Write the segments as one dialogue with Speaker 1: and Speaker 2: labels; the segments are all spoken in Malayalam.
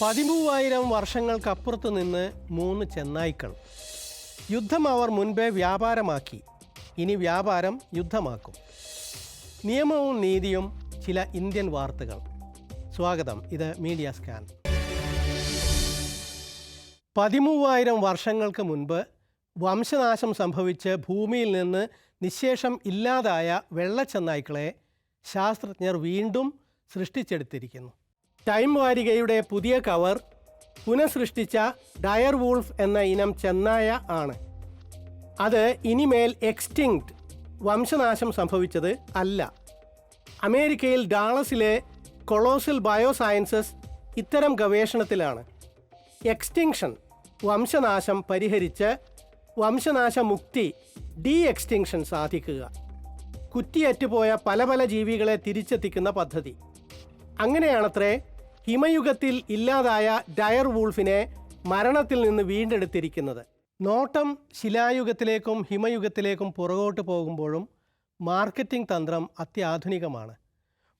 Speaker 1: പതിമൂവായിരം വർഷങ്ങൾക്കപ്പുറത്ത് നിന്ന് മൂന്ന് ചെന്നായ്ക്കൾ. യുദ്ധം അവർ മുൻപേ വ്യാപാരമാക്കി. ഇനി വ്യാപാരം യുദ്ധമാക്കും. നിയമവും നീതിയും ചില ഇന്ത്യൻ വാർത്തകൾ. സ്വാഗതം. ഇത് മീഡിയ സ്കാൻ. പതിമൂവായിരം വർഷങ്ങൾക്ക് മുൻപ് വംശനാശം സംഭവിച്ച് ഭൂമിയിൽ നിന്ന് നിശേഷം ഇല്ലാതായ വെള്ളച്ചെന്നായ്ക്കളെ ശാസ്ത്രജ്ഞർ വീണ്ടും സൃഷ്ടിച്ചെടുത്തിരിക്കുന്നു. ടൈം വാരികയുടെ പുതിയ കവർ പുനഃസൃഷ്ടിച്ച ഡയർ വൂൾഫ് എന്ന ഇനം ചെന്നായ ആണ്. അത് ഇനിമേൽ എക്സ്റ്റിങ്ക്ട് വംശനാശം സംഭവിച്ചത് അല്ല. അമേരിക്കയിൽ ഡാളസിലെ കൊളോസൽ ബയോസയൻസസ് ഇത്തരം ഗവേഷണത്തിലാണ്. എക്സ്റ്റിങ്ഷൻ വംശനാശം പരിഹരിച്ച് വംശനാശമുക്തി ഡി എക്സ്റ്റിങ്ഷൻ സാധിക്കുക. കുറ്റിയറ്റുപോയ പല പല ജീവികളെ തിരിച്ചെത്തിക്കുന്ന പദ്ധതി. അങ്ങനെയാണത്രേ ഹിമയുഗത്തിൽ ഇല്ലാതായ ഡയർ വൂൾഫിനെ മരണത്തിൽ നിന്ന് വീണ്ടെടുത്തിരിക്കുന്നത്. നോട്ടം ശിലായുഗത്തിലേക്കും ഹിമയുഗത്തിലേക്കും പുറകോട്ട് പോകുമ്പോഴും മാർക്കറ്റിംഗ് തന്ത്രം അത്യാധുനികമാണ്.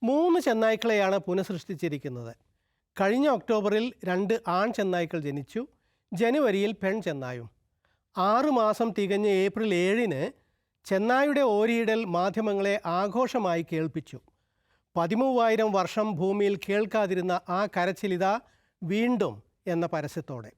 Speaker 1: മൂന്ന് ചെന്നായ്ക്കളെയാണ് പുനഃസൃഷ്ടിച്ചിരിക്കുന്നത്. കഴിഞ്ഞ ഒക്ടോബറിൽ രണ്ട് ആൺ ചെന്നായ്ക്കൾ ജനിച്ചു. ജനുവരിയിൽ പെൺ ചെന്നായും. ആറ് മാസം തികഞ്ഞ ഏപ്രിൽ ഏഴിന് ചെന്നായുടെ ഓരിയിടൽ മാധ്യമങ്ങളെ ആഘോഷമായി കേൾപ്പിച്ചു. പതിമൂവായിരം വർഷം ഭൂമിയിൽ കേൾക്കാതിരുന്ന ആ കരച്ചിലിത വീണ്ടും എന്ന പരസ്യത്തോടെ.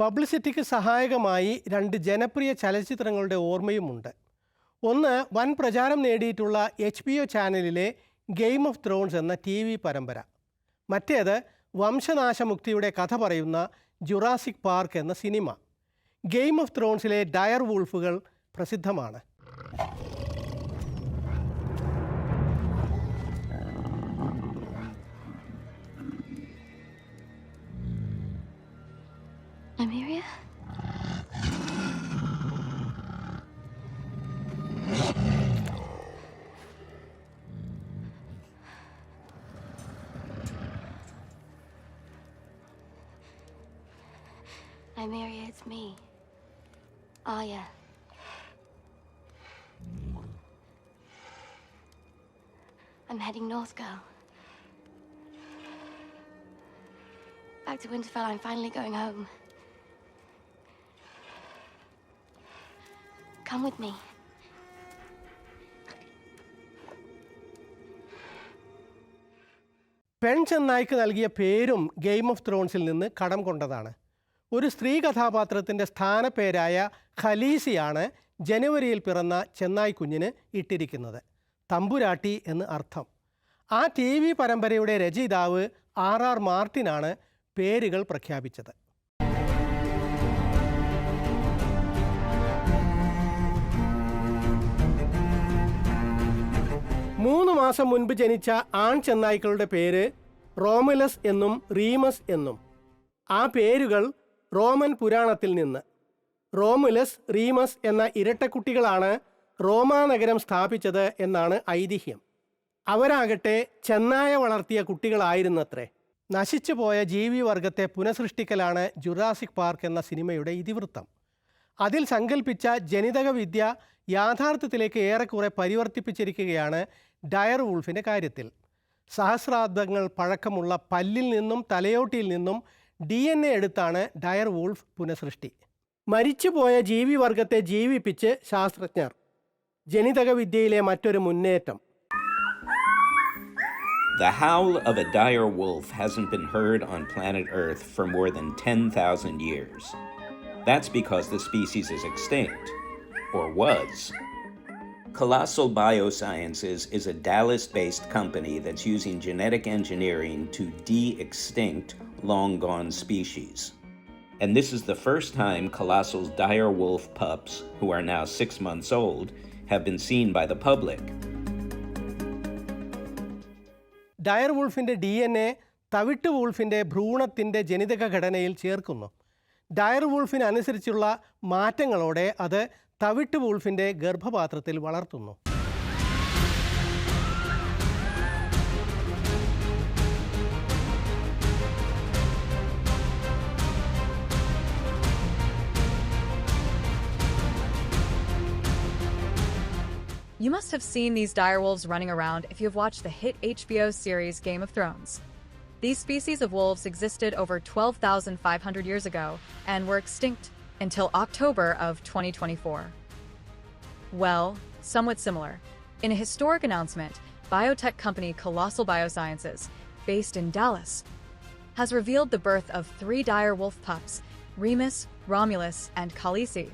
Speaker 1: പബ്ലിസിറ്റിക്ക് സഹായകമായി രണ്ട് ജനപ്രിയ ചലച്ചിത്രങ്ങളുടെ ഓർമ്മയുമുണ്ട്. ഒന്ന് വൻ പ്രചാരം നേടിയിട്ടുള്ള എച്ച് പി ഒ ചാനലിലെ ഗെയിം ഓഫ് ത്രോൺസ് എന്ന ടി വി പരമ്പര. മറ്റേത് വംശനാശമുക്തിയുടെ കഥ പറയുന്ന ജുറാസിക് പാർക്ക് എന്ന സിനിമ. ഗെയിം ഓഫ് ത്രോൺസിലെ ഡയർ വൂൾഫുകൾ പ്രസിദ്ധമാണ്.
Speaker 2: Amelia? Nymeria, it's me. Aya. I'm heading north, girl. Back to Winterfell, I'm finally going home. Come with me.
Speaker 1: പെൺ ചെന്നായ്ക്ക് നൽകിയ പേരും ഗെയിം ഓഫ് ത്രോൺസിൽ നിന്ന് കടം കൊണ്ടതാണ് ഒരു സ്ത്രീ കഥാപാത്രത്തിന്റെ സ്ഥാനപ്പേരായ ഖലീസിയാണ് ജനുവരിയിൽ പിറന്ന ചെന്നായ് കുഞ്ഞിന് ഇട്ടിരിക്കുന്നത്. തമ്പുരാട്ടി എന്ന് അർത്ഥം. ആ ടി വി പരമ്പരയുടെ രചയിതാവ് ആർ ആർ മാർട്ടിനാണ് പേരുകൾ പ്രഖ്യാപിച്ചത്. മൂന്ന് മാസം മുൻപ് ജനിച്ച ആൺ ചെന്നായ്ക്കളുടെ പേര് റോമലസ് എന്നും റീമസ് എന്നും. ആ പേരുകൾ റോമൻ പുരാണത്തിൽ നിന്ന്. റോമുലസ് റീമസ് എന്ന ഇരട്ടക്കുട്ടികളാണ് റോമാ നഗരം സ്ഥാപിച്ചത് എന്നാണ് ഐതിഹ്യം. അവരാകട്ടെ ചെന്നായ വളർത്തിയ കുട്ടികളായിരുന്നത്രേ. നശിച്ചുപോയ ജീവിവർഗത്തെ പുനഃസൃഷ്ടിക്കലാണ് ജുറാസിക് പാർക്ക് എന്ന സിനിമയുടെ ഇതിവൃത്തം. അതിൽ സങ്കല്പിച്ച ജനിതക വിദ്യ യാഥാർത്ഥ്യത്തിലേക്ക് ഏറെക്കുറെ പരിവർത്തിപ്പിച്ചിരിക്കുകയാണ് ഡയർ വൂൾഫിന്റെ കാര്യത്തിൽ. സഹസ്രാബ്ദങ്ങൾ പഴക്കമുള്ള പല്ലിൽ നിന്നും തലയോട്ടിയിൽ നിന്നും ഡി എൻ എ എടുത്താണ് ഡയർ വൂൾഫ് പുനഃസൃഷ്ടി മരിച്ചുപോയ ജീവിവർഗത്തെ ജീവിപ്പിച്ച് ശാസ്ത്രജ്ഞർ ജനിതക വിദ്യയിലെ മറ്റൊരു മുന്നേറ്റം
Speaker 3: The howl of a dire wolf hasn't been heard on planet Earth for more than 10,000 years. That's because the species is extinct, or was. Colossal Biosciences is a Dallas based company that's using genetic engineering to de extinct long gone species. And this is the first time Colossal's dire wolf pups, who are now six months old, have been seen by the public.
Speaker 1: Dire വൂൾഫിന്റെ D N A തവിട്ട് വൂൾഫിന്റെ ഭ്രൂണത്തിന്റെ ജനിതക ഘടനയിൽ ചേർക്കുന്നു ഡയർ Tavit മാറ്റങ്ങളോടെ അത് തവിട്ട് വൂൾഫിന്റെ ഗർഭപാത്രത്തിൽ വളർത്തുന്നു
Speaker 4: You must have seen these direwolves running around if you have watched the hit HBO series Game of Thrones. These species of wolves existed over 12,500 years ago and were extinct until October of 2024. Well, somewhat similar. In a historic announcement, biotech company Colossal Biosciences, based in Dallas, has revealed the birth of three dire wolf pups, Remus, Romulus, and Khaleesi.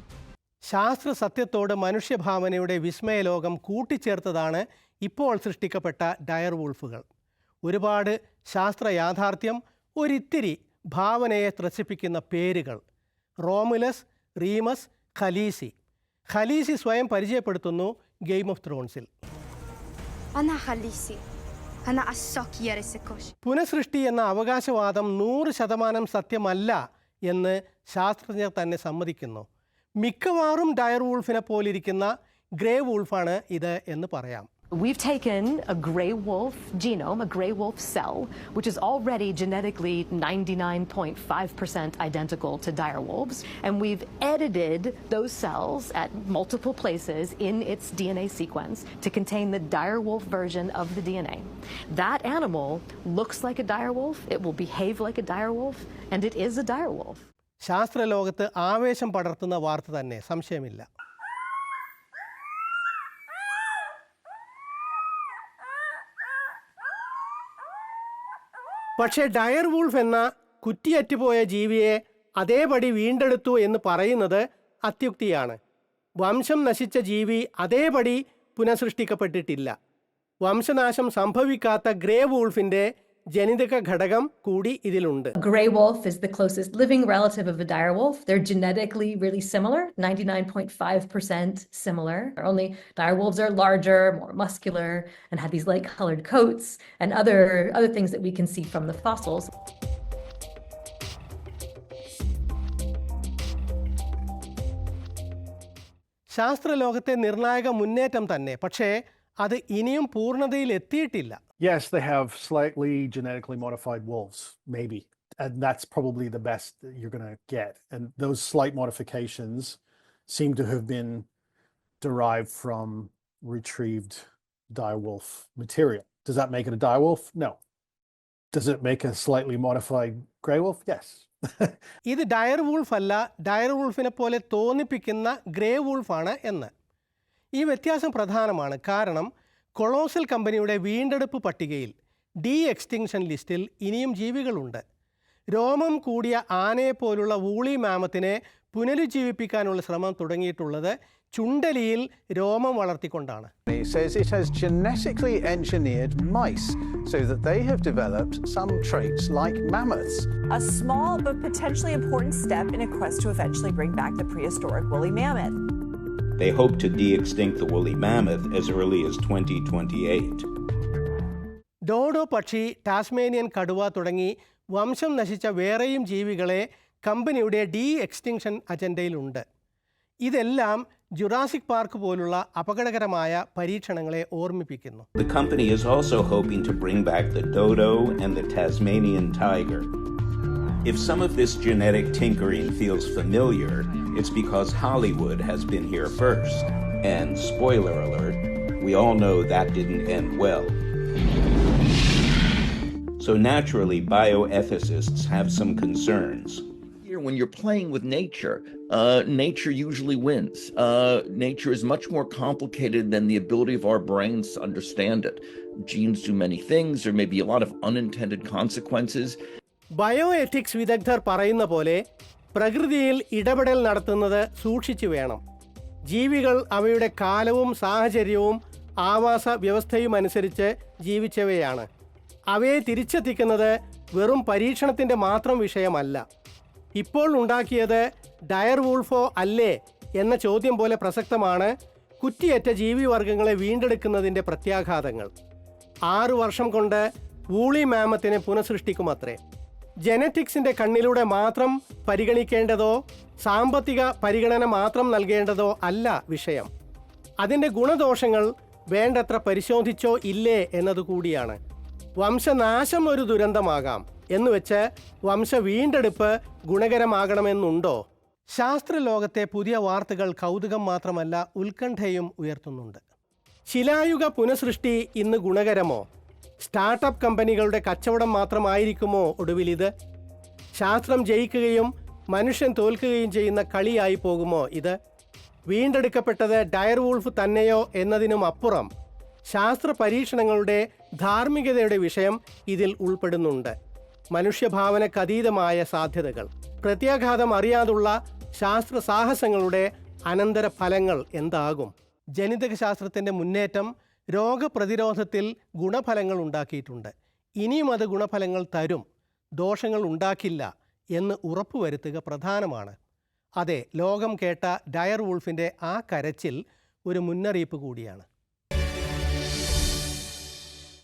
Speaker 1: ശാസ്ത്ര സത്യത്തോട് മനുഷ്യഭാവനയുടെ വിസ്മയലോകം കൂട്ടിച്ചേർത്തതാണ് ഇപ്പോൾ സൃഷ്ടിക്കപ്പെട്ട ഡയർ വൂൾഫുകൾ. ഒരുപാട് ശാസ്ത്ര യാഥാർത്ഥ്യം ഒരിത്തിരി ഭാവനയെ ത്രസിപ്പിക്കുന്ന പേരുകൾ. Romulus Remus ഖലീസി. ഖലീസി സ്വയം പരിചയപ്പെടുത്തുന്നു ഗെയിം ഓഫ് ത്രോൺസിൽ. പുനഃസൃഷ്ടി എന്ന അവകാശവാദം നൂറ് ശതമാനം സത്യമല്ല എന്ന് ശാസ്ത്രജ്ഞർ തന്നെ സമ്മതിക്കുന്നു. മിക്കവാറും ഡയർ വൂൾഫിനെ പോലിരിക്കുന്ന ഗ്രേ വൂൾഫാണ് ഇത് എന്ന് പറയാം
Speaker 5: We've taken a gray wolf genome, a gray wolf cell, which is already genetically 99.5% identical to dire wolves, and we've edited those cells at multiple places in its DNA sequence to contain the dire wolf version of the DNA. That animal looks like a dire wolf, it will behave like a dire wolf, and it is a dire wolf.
Speaker 1: ശാസ്ത്രലോകത്ത് ആവേശം പടർത്തുന്ന വാർത്ത തന്നെ. സംശയമില്ല. പക്ഷേ ഡയർ വൂൾഫ് എന്ന കുറ്റിയറ്റുപോയ ജീവിയെ അതേപടി വീണ്ടെടുത്തു എന്ന് പറയുന്നത് അത്യുക്തിയാണ്. വംശം നശിച്ച ജീവി അതേപടി പുനഃസൃഷ്ടിക്കപ്പെട്ടിട്ടില്ല. വംശനാശം സംഭവിക്കാത്ത ഗ്രേ വൂൾഫിന്റെ ജനിതക ഘടകം കൂടി ഇതിലുണ്ട്
Speaker 5: A gray wolf is the closest living relative of a dire wolf. They're genetically really similar, 99.5% similar. Only dire wolves are larger, more muscular, and have these light colored coats and other, other things that we can see from the fossils.
Speaker 1: ശാസ്ത്രലോകത്തെ നിർണായക മുന്നേറ്റം തന്നെ പക്ഷേ അത് ഇനിയും പൂർണതയിൽ എത്തിയിട്ടില്ല
Speaker 6: Yes, they have slightly genetically modified wolves, maybe. And that's probably the best that you're going to get. And those slight modifications seem to have been derived from retrieved direwolf material. Does that make it a direwolf? No. Does it make a slightly modified grey wolf? Yes.
Speaker 1: ഇത് ഡയർ വൂൾഫ് അല്ല ഡയർ വൂൾഫിനെ പോലെ തോന്നിപ്പിക്കുന്ന ഗ്രേ വൂൾഫാണ് എന്ന് ഈ വ്യത്യാസം പ്രധാനമാണ് കാരണം കൊളോസൽ കമ്പനിയുടെ വീണ്ടെടുപ്പ് പട്ടികയിൽ ഡി എക്സ്റ്റിങ്ഷൻ ലിസ്റ്റിൽ ഇനിയും ജീവികളുണ്ട് രോമം കൂടിയ ആനയെപ്പോലുള്ള വൂളി മാമത്തിനെ പുനരുജ്ജീവിപ്പിക്കാനുള്ള ശ്രമം തുടങ്ങിയിട്ടുള്ളത് ചുണ്ടലിയിൽ രോമം വളർത്തിക്കൊണ്ടാണ്
Speaker 7: says it has genetically engineered mice so that they have developed some traits like mammoths.
Speaker 8: a small but potentially important step in a quest to eventually bring back the prehistoric woolly mammoth.
Speaker 3: They hope to de extinct the woolly mammoth as early as 2028.
Speaker 1: Dodo പക്ഷി ടാസ്മേനിയൻ കടുവ തുടങ്ങി വംശം നശിച്ച വേറെയും ജീവികളെ കമ്പനിയുടെ Agenda എക്സ്റ്റിങ്ഷൻ അജണ്ടയിലുണ്ട് ഇതെല്ലാം ജുറാസിക് പാർക്ക് പോലുള്ള അപകടകരമായ പരീക്ഷണങ്ങളെ ഓർമ്മിപ്പിക്കുന്നു
Speaker 3: The company is also hoping to bring back the dodo and the Tasmanian tiger. If some of this genetic tinkering feels familiar, it's because Hollywood has been here first. And spoiler alert, we all know that didn't end well. So naturally, bioethicists have some concerns.
Speaker 9: Here, when you're playing with nature, uh, nature usually wins. Uh, nature is much more complicated than the ability of our brains to understand it. Genes do many things. There may be a lot of unintended consequences.
Speaker 1: Bioethics വിദഗ്ധർ പറയുന്ന പോലെ പ്രകൃതിയിൽ ഇടപെടൽ നടത്തുന്നത് സൂക്ഷിച്ചു വേണം. ജീവികൾ അവയുടെ കാലവും സാഹചര്യവും ആവാസ വ്യവസ്ഥയും അനുസരിച്ച് ജീവിച്ചവയാണ്. അവയെ തിരിച്ചെത്തിക്കുന്നത് വെറും പരീക്ഷണത്തിന്റെ മാത്രം വിഷയമല്ല. ഇപ്പോൾ ഉണ്ടാക്കിയത് ഡയർ വൂൾഫോ അല്ലേ എന്ന ചോദ്യം പോലെ പ്രസക്തമാണ് കുറ്റിയേറ്റ ജീവിവർഗങ്ങളെ വീണ്ടെടുക്കുന്നതിന്റെ പ്രത്യാഘാതങ്ങൾ. ആറു വർഷം കൊണ്ട് വൂളി മാമത്തിനെ പുനഃസൃഷ്ടിക്കുമത്രേ. ജനറ്റിക്സിന്റെ കണ്ണിലൂടെ മാത്രം പരിഗണിക്കേണ്ടതോ സാമ്പത്തിക പരിഗണന മാത്രം നൽകേണ്ടതോ അല്ല വിഷയം. അതിന്റെ ഗുണദോഷങ്ങൾ വേണ്ടത്ര പരിശോധിച്ചോ ഇല്ലേ എന്നതുകൂടിയാണ് വംശനാശം ഒരു ദുരന്തമാകാം എന്നുവെച്ച് വംശ വീണ്ടെടുപ്പ് ഗുണകരമാകണമെന്നുണ്ടോ? ശാസ്ത്രലോകത്തെ പുതിയ വാർത്തകൾ കൗതുകം മാത്രമല്ല ഉത്കണ്ഠയും ഉയർത്തുന്നുണ്ട്. ശിലായുഗ പുനഃസൃഷ്ടി ഇന്ന് ഗുണകരമോ? സ്റ്റാർട്ടപ്പ് കമ്പനികളുടെ കച്ചവടം മാത്രമായിരിക്കുമോ ഒടുവിൽ ഇത്? ശാസ്ത്രം ജയിക്കുകയും മനുഷ്യൻ തോൽക്കുകയും ചെയ്യുന്ന കളിയായി പോകുമോ ഇത്? വീണ്ടെടുക്കപ്പെട്ടത് ഡയർ വൂൾഫ് തന്നെയോ എന്നതിനും അപ്പുറം. ശാസ്ത്ര പരീക്ഷണങ്ങളുടെ ധാർമ്മികതയുടെ വിഷയം ഇതിൽ ഉൾപ്പെടുന്നുണ്ട്. മനുഷ്യഭാവനക്കതീതമായ സാധ്യതകൾ. പ്രത്യാഘാതം അറിയാതുള്ള ശാസ്ത്ര സാഹസങ്ങളുടെ അനന്തര ഫലങ്ങൾ എന്താകും? ജനിതക ശാസ്ത്രത്തിന്റെ മുന്നേറ്റം രോഗപ്രതിരോധത്തിൽ ഗുണഫലങ്ങൾ ഉണ്ടാക്കിയിട്ടുണ്ട്. ഇനിയും അത് ഗുണഫലങ്ങൾ തരും. ദോഷങ്ങൾ ഉണ്ടാക്കില്ല എന്ന് ഉറപ്പുവരുത്തുക പ്രധാനമാണ്. അതെ ലോകം കേട്ട ഡയർ വൂൾഫിന്റെ ആ കരച്ചിൽ ഒരു മുന്നറിയിപ്പ് കൂടിയാണ്.